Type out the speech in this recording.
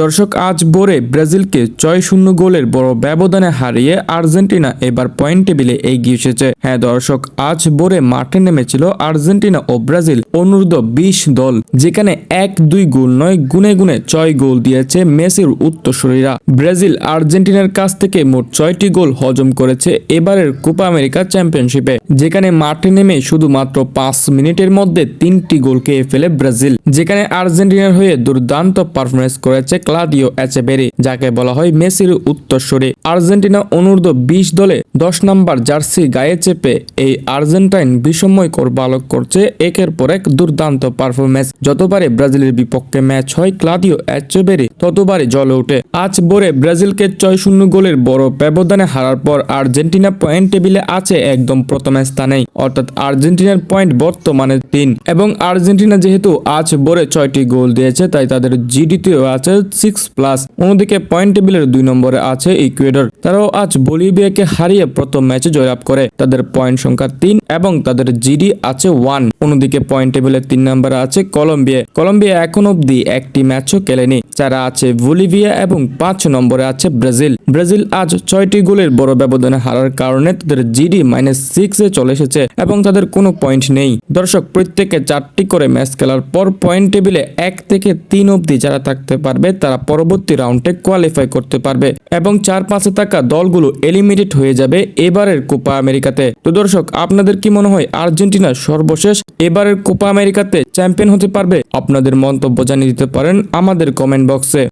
দর্শক আজ ভোরে ব্রাজিলকে ছয় শূন্য গোলের বড় ব্যবধানে হারিয়ে আর্জেন্টিনা এবার পয়েন্ট টেবিলে এগিয়ে এসেছে। হ্যাঁ দর্শক, আজ ভোরে মাঠে নেমেছিল আর্জেন্টিনা ও ব্রাজিল অনূর্ধ্ব বিশ দল, যেখানে এক দুই গোল নয়, গুনে গুনে ছয় গোল দিয়েছে মেসির উত্তরসূরিরা। ব্রাজিল আর্জেন্টিনার কাছ থেকে মোট ছয়টি গোল হজম করেছে এবারের কোপা আমেরিকা চ্যাম্পিয়নশিপে, যেখানে মাঠে নেমে শুধুমাত্র পাঁচ মিনিটের মধ্যে তিনটি গোল খেয়ে ফেলে ব্রাজিল, যেখানে আর্জেন্টিনার হয়ে দুর্দান্ত পারফরমেন্স করেছে ক্লাদিও এচেবেরি, যাকে বলা হয় মেসির উত্তরসূরি। আর্জেন্টিনা অনূর্ধ্ব বিশ দলে দশ নম্বর জার্সি গায়ে চেপে এই আর্জেন্টাইন বিষময়কর বালক করছে একের পর এক দুর্দান্ত পারফরমেন্স যতবারে ব্রাজিলের বিপক্ষে ম্যাচ হয়, ক্লাদিও এচেবেরি ততবারই জলে ওঠে। আজ ভোরে ব্রাজিলকে ছয় শূন্য গোলের বড় ব্যবধানে হারার পর আর্জেন্টিনা পয়েন্ট টেবিলে আছে একদম প্রথম স্থানেই। অর্থাৎ আর্জেন্টিনার পয়েন্ট বর্তমানে তিন। এবং আর্জেন্টিনা যেহেতু আজ ভোরে ছয়টি গোল দিয়েছে, তাই তাদের জিডিতেও আছে সিক্স প্লাস অন্যদিকে পয়েন্ট টেবিলের দুই নম্বরে আছে ইকুয়েডর। তারাও আজ বলিভিয়াকে হারিয়ে প্রথম ম্যাচে জয়লাভ করে। তাদের পয়েন্ট সংখ্যা তিন এবং তাদের জিডি আছে ওয়ান অন্যদিকে পয়েন্ট টেবিলের তিন নম্বরে আছে কলম্বিয়া। কলম্বিয়া এখন অব্দি একটি ম্যাচও খেলেনি। যারা আছে বলিভিয়া এবং পাঁচ নম্বরে আছে ব্রাজিল। ব্রাজিল আজ ছয়টি গোলের বড় ব্যবধানে হারার কারণে তাদের জিডি মাইনাস সিক্সে চলে এসেছে এবং তাদের কোনো পয়েন্ট নেই। দর্শক, প্রত্যেকে চারটি করে ম্যাচ খেলার পর পয়েন্ট টেবিলে এক থেকে তিন অবধি যারা থাকতে পারবে, তারা পরবর্তী রাউন্ডে কোয়ালিফাই করতে পারবে এবং চার পাঁচে থাকা দলগুলো এলিমিনেট হয়ে যাবে এবারের কোপা আমেরিকাতে। তো দর্শক, আপনাদের কি মনে হয় আর্জেন্টিনা সর্বশেষ এবারের কোপা আমেরিকাতে চ্যাম্পিয়ন হতে পারবে? আপনাদের মন্তব্য জানিয়ে দিতে পারেন আমাদের কমেন্ট বক্সে।